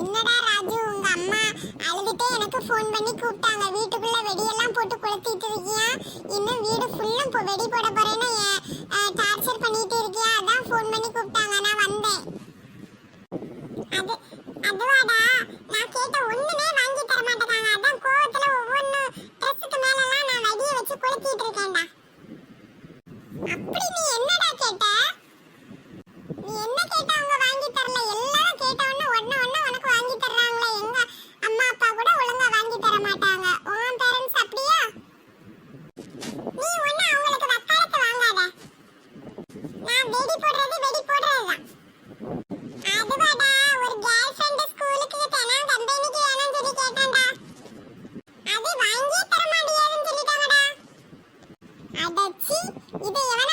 என்னடா ராஜு உங்க அம்மா அழுதுட்டே எனக்கு ஃபோன் பண்ணி கூப்பிட்டாங்க. வீட்டுக்குள்ள வெடியெல்லாம் போட்டு கொளுத்திட்டு இருக்கியா? இன்னும் வீடு ஃபுல்லா இப்போ வெடி போட போறேன்னு டார்ச்சர் பண்ணிட்டு இருக்கியா? அதான் ஃபோன் பண்ணி கூப்பிட்டாங்க. நான் வந்தேன். அது அதுவாடா நான் கேட்ட ஒண்ணுமே வாங்கி தர மாட்டேங்காங்க அதான் கோவத்துல ஒவ்வொன்னு ட்ரெஸ்ஸுக்கு மேலலாம் நான் வெடியை வச்சு கொளுத்திட்டு இருக்கேன்டா. அடச்சி இது எவனாட